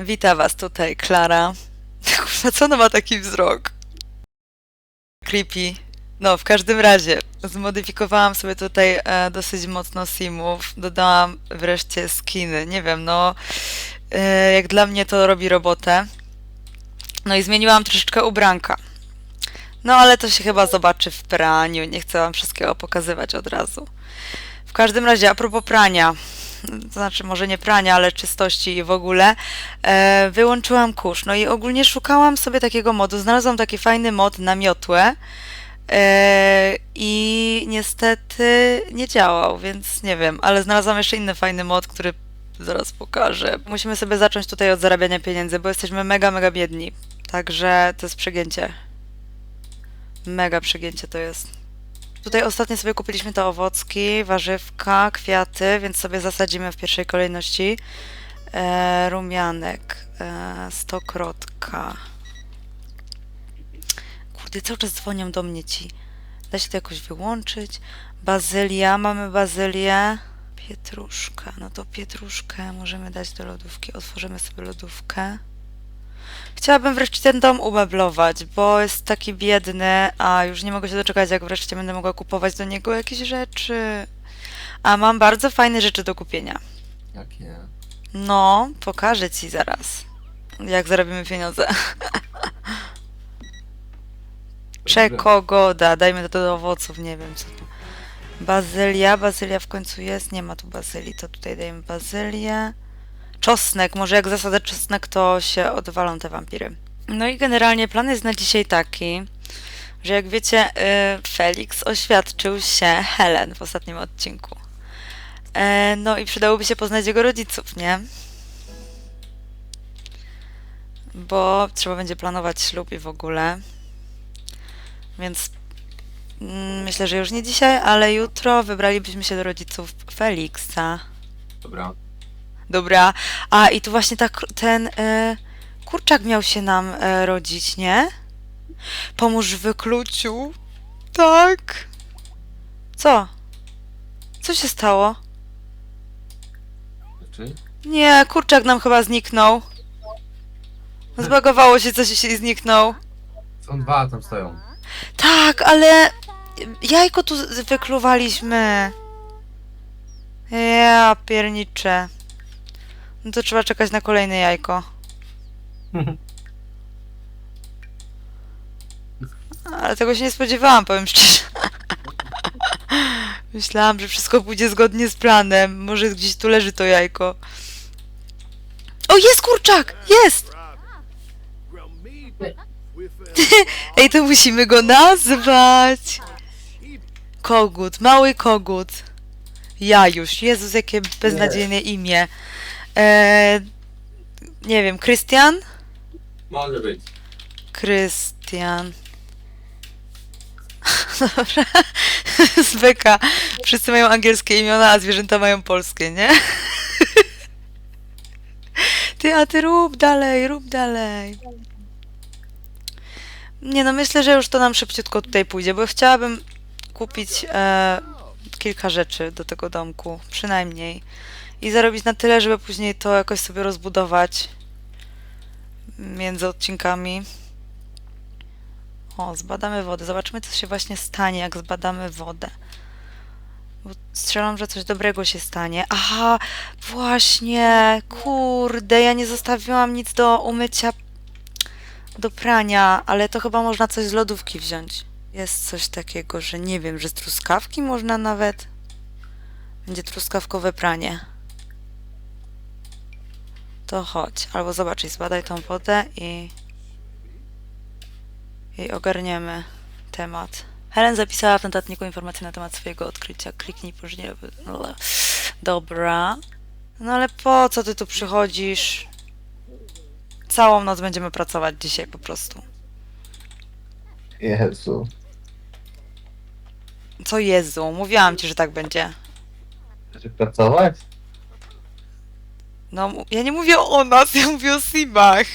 Wita was tutaj, Klara. Kurwa, co ona ma taki wzrok? Creepy. No, w każdym razie, zmodyfikowałam sobie tutaj e, dosyć mocno simów. Dodałam wreszcie skiny. Nie wiem, no, e, jak dla mnie to robi robotę. No i zmieniłam troszeczkę ubranka. No, ale to się chyba zobaczy w praniu. Nie chcę wam wszystkiego pokazywać od razu. W każdym razie, a propos prania, to znaczy może nie prania, ale czystości i w ogóle, e, wyłączyłam kurz. No i ogólnie szukałam sobie takiego modu. Znalazłam taki fajny mod na miotłę e, i niestety nie działał, więc nie wiem, ale znalazłam jeszcze inny fajny mod, który zaraz pokażę. Musimy sobie zacząć tutaj od zarabiania pieniędzy, bo jesteśmy mega, mega biedni. Także to jest przegięcie. Mega przegięcie to jest. Tutaj ostatnio sobie kupiliśmy te owocki, warzywka, kwiaty, więc sobie zasadzimy w pierwszej kolejności e, rumianek, e, stokrotka. Kurde, cały czas dzwonią do mnie ci. Da się to jakoś wyłączyć? Bazylia, mamy bazylię. Pietruszka, no to pietruszkę możemy dać do lodówki. Otworzymy sobie lodówkę. Chciałabym wreszcie ten dom umeblować, bo jest taki biedny, a już nie mogę się doczekać, jak wreszcie będę mogła kupować do niego jakieś rzeczy. A mam bardzo fajne rzeczy do kupienia. Jakie? No, pokażę ci zaraz, jak zarobimy pieniądze. Czekogoda, dajmy to do owoców, nie wiem co tu. Bazylia, bazylia w końcu jest, nie ma tu bazylii, to tutaj dajemy bazylię. Czosnek, może jak zasadzę czosnek, to się odwalą te wampiry. No i generalnie plan jest na dzisiaj taki, że jak wiecie, y, Felix oświadczył się Helen w ostatnim odcinku. E, no i przydałoby się poznać jego rodziców, nie? Bo trzeba będzie planować ślub i w ogóle. Więc mm, myślę, że już nie dzisiaj, ale jutro wybralibyśmy się do rodziców Feliksa. Dobra. Dobra. A i tu właśnie tak ten e, kurczak miał się nam e, rodzić, nie? Pomóż w wykluciu. Tak. Co? Co się stało? Czy? Nie, kurczak nam chyba zniknął. Zbagowało się coś i zniknął. Są dwa tam stoją. Tak, ale jajko tu wykluwaliśmy. Ja pierniczę. No to trzeba czekać na kolejne jajko. Ale tego się nie spodziewałam, powiem szczerze. Myślałam, że wszystko pójdzie zgodnie z planem. Może gdzieś tu leży to jajko. O, jest kurczak! Jest! Ej, to musimy go nazwać. Kogut, mały kogut. Jajusz, Jezus, jakie beznadziejne imię. E, nie wiem, Krystian? Może być. Krystian. Dobra. Zbeka. Wszyscy mają angielskie imiona, a zwierzęta mają polskie, nie? Ty, a ty rób dalej, rób dalej. Nie no, myślę, że już to nam szybciutko tutaj pójdzie, bo chciałabym kupić e, kilka rzeczy do tego domku, przynajmniej. I zarobić na tyle, żeby później to jakoś sobie rozbudować między odcinkami. O, zbadamy wodę. Zobaczymy, co się właśnie stanie, jak zbadamy wodę. Bo strzelam, że coś dobrego się stanie. Aha, właśnie. Kurde, ja nie zostawiłam nic do umycia, do prania, ale to chyba można coś z lodówki wziąć. Jest coś takiego, że nie wiem, że z truskawki można nawet. Będzie truskawkowe pranie. To chodź, albo zobacz i zbadaj tą wodę i i ogarniemy temat. Helen zapisała w notatniku informacje na temat swojego odkrycia. Kliknij później. Dobra. No ale po co ty tu przychodzisz? Całą noc będziemy pracować dzisiaj po prostu. Jezu. Co Jezu, mówiłam ci, że tak będzie. Czy pracować? No, ja nie mówię o nas, ja mówię o Simach.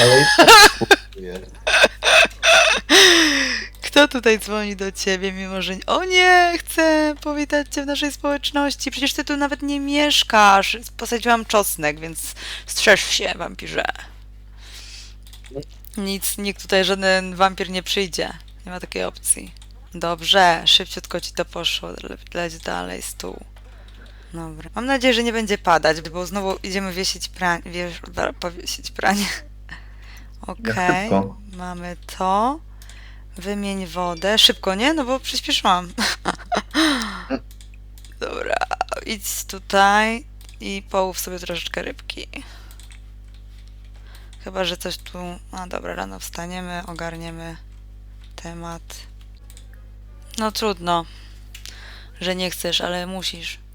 Ale i tak. Kto tutaj dzwoni do ciebie, mimo że... O nie, chcę powitać cię w naszej społeczności. Przecież ty tu nawet nie mieszkasz. Posadziłam czosnek, więc strzeż się, wampirze. Nic, nikt tutaj, żaden wampir nie przyjdzie. Nie ma takiej opcji. Dobrze, szybciutko ci to poszło. Le- Leć dalej, stół. Dobra. Mam nadzieję, że nie będzie padać, bo znowu idziemy wiesić pranie. Wiesz, powiesić pranie. Okej. szybko. Mamy to. Wymień wodę. Szybko, nie? No bo przyspieszyłam. Dobra, idź tutaj i połów sobie troszeczkę rybki. Chyba, że coś tu... A dobra, rano wstaniemy, ogarniemy temat. No trudno, że nie chcesz, ale musisz.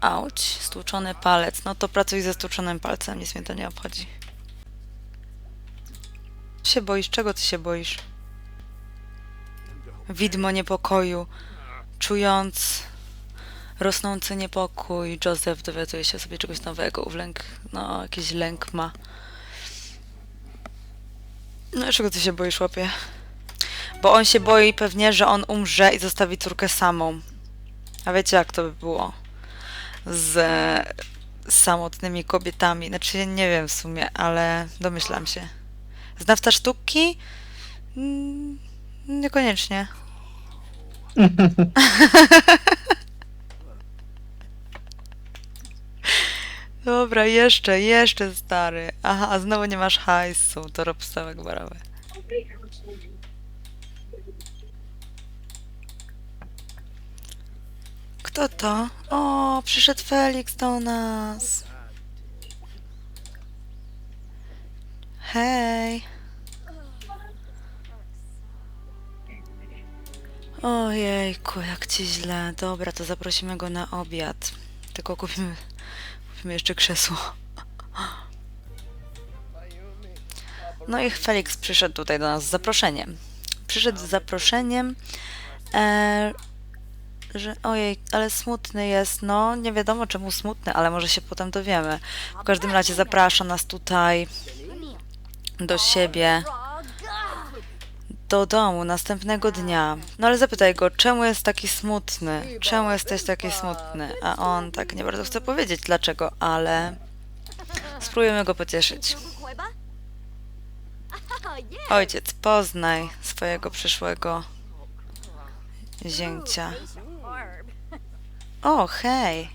Auć, stłuczony palec. No to pracuj ze stłuczonym palcem, nic mnie to nie obchodzi. się boisz? Czego ty się boisz? Widmo niepokoju. Czując rosnący niepokój, Joseph dowiaduje się sobie czegoś nowego. Ulęk, no, jakiś lęk ma. No, czego ty się boisz, łapie? Bo on się boi pewnie, że on umrze i zostawi córkę samą. A wiecie, jak to by było? Z samotnymi kobietami. Znaczy, nie wiem w sumie, ale domyślam się. Znawca sztuki? Mm, Niekoniecznie. Dobra, jeszcze, jeszcze stary. Aha, a znowu nie masz hajsu. To rob stałek barowy. Kto to? O, przyszedł Felix do nas. Hej. Ojejku, jak ci źle. Dobra, to zaprosimy go na obiad. Tylko kupimy, kupimy jeszcze krzesło. No i Felix przyszedł tutaj do nas z zaproszeniem. Przyszedł z zaproszeniem, e, że ojej, ale smutny jest. No, nie wiadomo czemu smutny, ale może się potem dowiemy. W każdym razie zaprasza nas tutaj do siebie do domu następnego dnia. No ale zapytaj go, czemu jest taki smutny? Czemu jesteś taki smutny? A on tak nie bardzo chce powiedzieć dlaczego, ale spróbujemy go pocieszyć. Ojciec, poznaj swojego przyszłego zięcia. O, hej!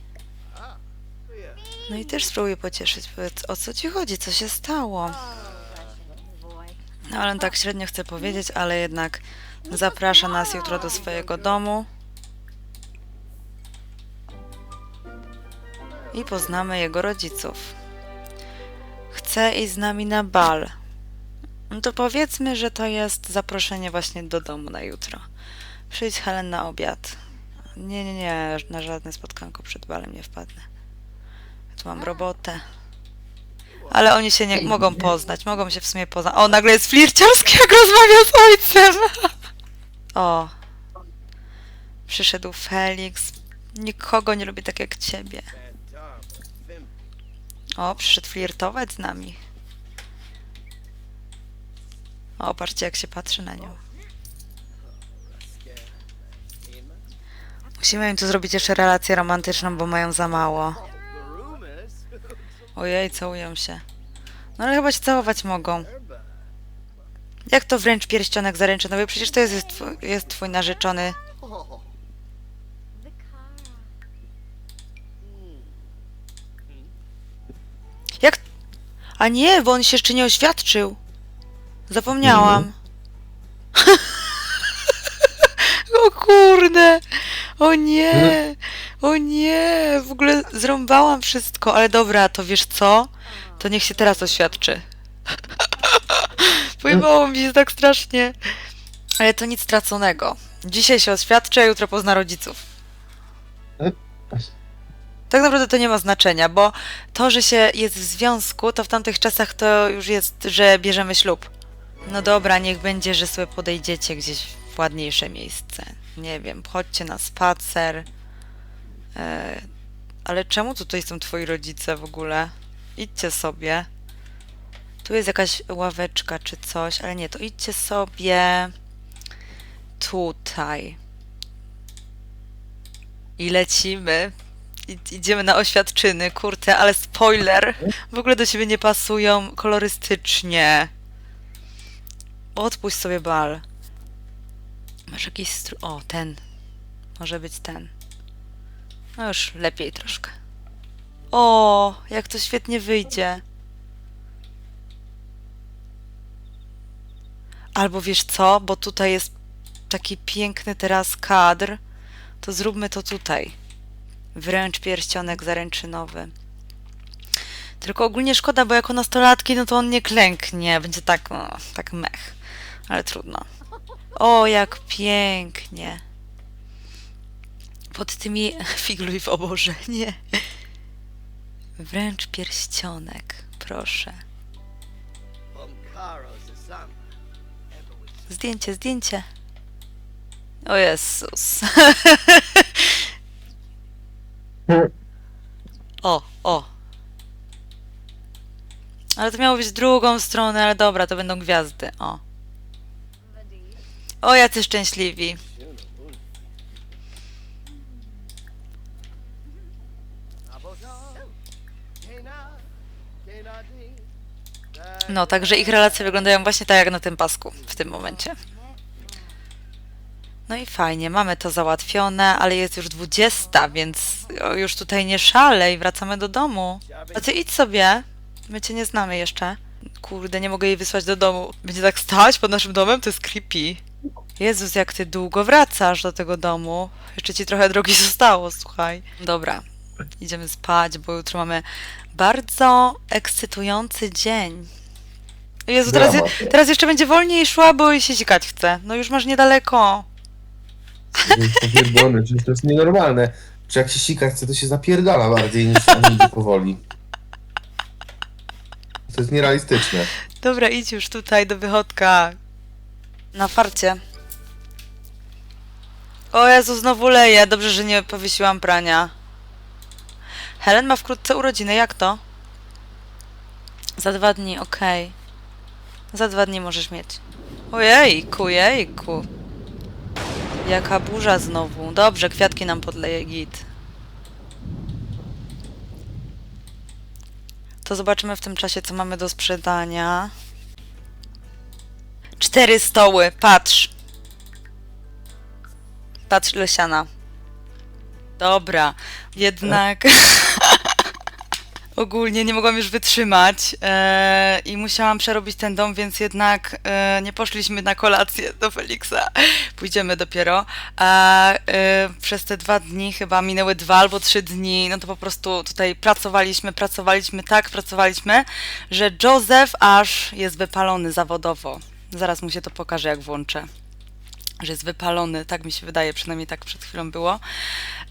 No i też spróbuj pocieszyć. Powiedz, o co ci chodzi? Co się stało? No ale tak średnio chce powiedzieć, ale jednak zaprasza nas jutro do swojego domu. I poznamy jego rodziców. Chce iść z nami na bal. No to powiedzmy, że to jest zaproszenie właśnie do domu na jutro. Przyjdź Helen na obiad. Nie, nie, nie, na żadne spotkanko przed balem nie wpadnę. Ja tu mam robotę. Ale oni się nie mogą poznać, mogą się w sumie poznać. O, nagle jest flirciarski, jak rozmawia z ojcem. O. Przyszedł Felix. Nikogo nie lubi tak jak ciebie. O, przyszedł flirtować z nami. O, patrzcie jak się patrzy na nią. Musimy im tu zrobić jeszcze relację romantyczną, bo mają za mało. Ojej, całują się. No ale chyba się całować mogą. Jak to wręcz pierścionek zaręczynowy? Przecież to jest, jest, twój, jest twój narzeczony. Jak? A nie, bo on się jeszcze nie oświadczył. Zapomniałam. o kurde! O nie! O nie! W ogóle zrąbałam wszystko, ale dobra, to wiesz co? To niech się teraz oświadczy. Pojebało mi się tak strasznie. Ale to nic straconego. Dzisiaj się oświadczy, a jutro pozna rodziców. Tak naprawdę to nie ma znaczenia, bo to, że się jest w związku, to w tamtych czasach to już jest, że bierzemy ślub. No dobra, niech będzie, że sobie podejdziecie gdzieś w ładniejsze miejsce. Nie wiem, chodźcie na spacer. E, ale czemu tutaj są twoi rodzice w ogóle? Idźcie sobie. Tu jest jakaś ławeczka czy coś, ale nie, to idźcie sobie. tutaj. I lecimy. I, idziemy na oświadczyny, kurczę, ale spoiler. W ogóle do siebie nie pasują kolorystycznie. Odpuść sobie bal. Masz jakiś stru... O, ten. Może być ten. No już lepiej troszkę. O, jak to świetnie wyjdzie. Albo wiesz co, bo tutaj jest taki piękny teraz kadr, to zróbmy to tutaj. Wręcz pierścionek zaręczynowy. Tylko ogólnie szkoda, bo jako nastolatki, no to on nie klęknie. Będzie tak, no, tak mech. Ale trudno. O, jak pięknie. Pod tymi figluj w oborze, nie. Wręcz pierścionek, proszę. Zdjęcie, zdjęcie. O Jezus. o, o. Ale to miało być drugą stronę, ale dobra, to będą gwiazdy. O. O, jacy szczęśliwi. No, także ich relacje wyglądają właśnie tak jak na tym pasku w tym momencie. No i fajnie, mamy to załatwione, ale jest już 20, więc już tutaj nie szalej, wracamy do domu. A ty idź sobie, my cię nie znamy jeszcze. Kurde, nie mogę jej wysłać do domu. Będzie tak stać pod naszym domem? To jest creepy. Jezus, jak ty długo wracasz do tego domu. Jeszcze ci trochę drogi zostało, słuchaj. Dobra, idziemy spać, bo jutro mamy bardzo ekscytujący dzień. Jezu, teraz, Brawo. teraz jeszcze będzie wolniej szła, bo jej się zikać chce. No już masz niedaleko. Popierdolony, że to jest nienormalne. Czy jak się sika chce, to się zapierdala bardziej niż on idzie powoli. To jest nierealistyczne. Dobra, idź już tutaj do wychodka. Na farcie. O Jezu, znowu leje. Dobrze, że nie powiesiłam prania. Helen ma wkrótce urodziny. Jak to? Za dwa dni, okej. Za dwa dni możesz mieć. Ojejku, jejku. Jaka burza znowu. Dobrze, kwiatki nam podleje git. To zobaczymy w tym czasie, co mamy do sprzedania. Cztery stoły, patrz. Patrz ile siana. Dobra, jednak ogólnie nie mogłam już wytrzymać e, i musiałam przerobić ten dom, więc jednak e, nie poszliśmy na kolację do Feliksa. Pójdziemy dopiero. A e, przez te dwa dni, chyba minęły dwa albo trzy dni, no to po prostu tutaj pracowaliśmy, pracowaliśmy tak, pracowaliśmy, że Joseph aż jest wypalony zawodowo. Zaraz mu się to pokaże, jak włączę że jest wypalony, tak mi się wydaje, przynajmniej tak przed chwilą było.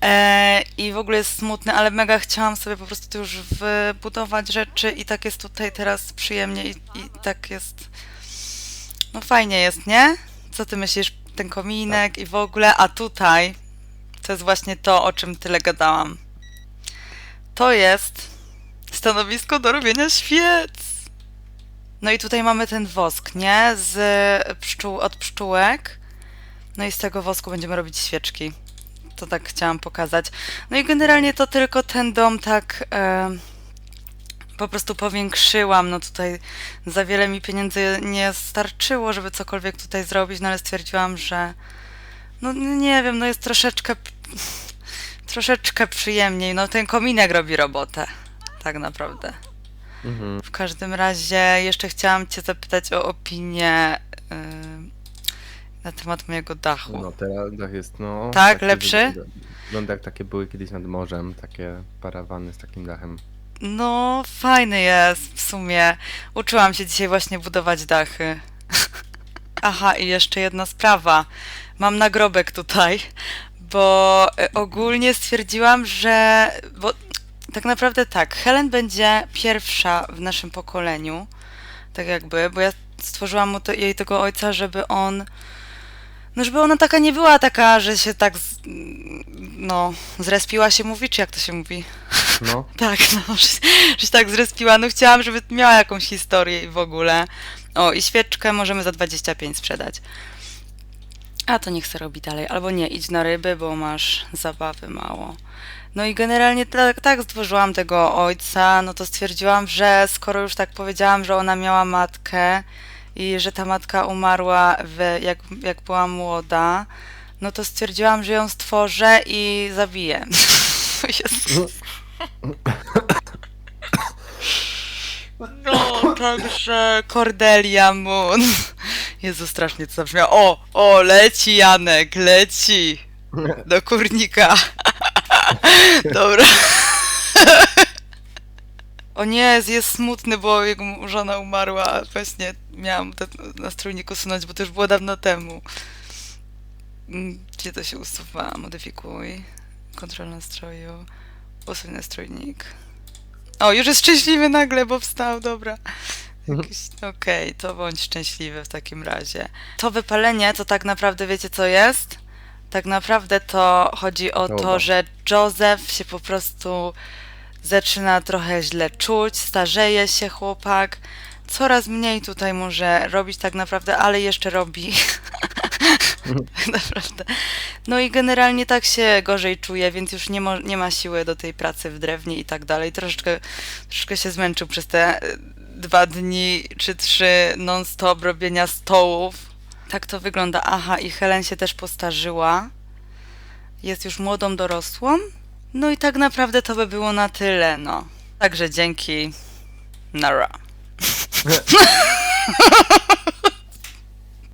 E, I w ogóle jest smutny, ale mega chciałam sobie po prostu tu już wybudować rzeczy i tak jest tutaj teraz przyjemnie i, i tak jest, no fajnie jest, nie? Co ty myślisz? Ten kominek i w ogóle, a tutaj to jest właśnie to, o czym tyle gadałam. To jest stanowisko do robienia świec. No i tutaj mamy ten wosk, nie? Z pszczół, od pszczółek. No i z tego wosku będziemy robić świeczki. To tak chciałam pokazać. No i generalnie to tylko ten dom tak e, po prostu powiększyłam. No tutaj za wiele mi pieniędzy nie starczyło, żeby cokolwiek tutaj zrobić, no ale stwierdziłam, że no nie wiem, no jest troszeczkę troszeczkę przyjemniej. No ten kominek robi robotę. Tak naprawdę. Mhm. W każdym razie jeszcze chciałam Cię zapytać o opinię yy, na temat mojego dachu. No teraz dach jest, no... Tak? taki Lepszy? wygląda- Wygląda jak takie były kiedyś nad morzem, takie parawany z takim dachem. No, fajny jest w sumie. Uczyłam się dzisiaj właśnie budować dachy. Aha, i jeszcze jedna sprawa. Mam nagrobek tutaj, bo e, ogólnie stwierdziłam, że. Bo tak naprawdę tak, Helen będzie pierwsza w naszym pokoleniu. Tak jakby, bo ja stworzyłam mu to, jej tego ojca, żeby on. No, żeby ona taka nie była taka, że się tak. Z, no, zrespiła się mówi, czy jak to się mówi? No, Tak, no, że, że się tak zrespiła. No chciałam, żeby miała jakąś historię i w ogóle. O, i świeczkę możemy za 25 sprzedać. A to niech se robi dalej. Albo nie, idź na ryby, bo masz zabawy mało. No i generalnie tak, tak stworzyłam tego ojca, no to stwierdziłam, że skoro już tak powiedziałam, że ona miała matkę i że ta matka umarła w, jak, jak była młoda, no to stwierdziłam, że ją stworzę i zabiję. No, także Cordelia Moon. Jezu, strasznie to zabrzmiało. O, o, leci Janek, leci. Do kurnika. Dobra. O nie, jest smutny, bo jego żona umarła. a Właśnie miałam ten nastrójnik usunąć, bo to już było dawno temu. Mm, Gdzie to się usuwa? Modyfikuj. Kontrol nastroju. Usuń nastrójnik. O, już jest szczęśliwy nagle, bo wstał, dobra. Jakiś, Okej, to bądź szczęśliwy w takim razie. To wypalenie to tak naprawdę wiecie co jest? Tak naprawdę to chodzi o to, Dobra. że Joseph się po prostu zaczyna trochę źle czuć, starzeje się chłopak, coraz mniej tutaj może robić tak naprawdę, ale jeszcze robi. naprawdę. No i generalnie tak się gorzej czuje, więc już nie, mo- nie ma siły do tej pracy w drewnie i tak dalej. Troszeczkę, troszeczkę się zmęczył przez te e, dwa dni czy trzy non-stop robienia stołów. Tak to wygląda. Aha, i Helen się też postarzyła. Jest już młodą dorosłą. No i tak naprawdę to by było na tyle, no. Także dzięki. Nara.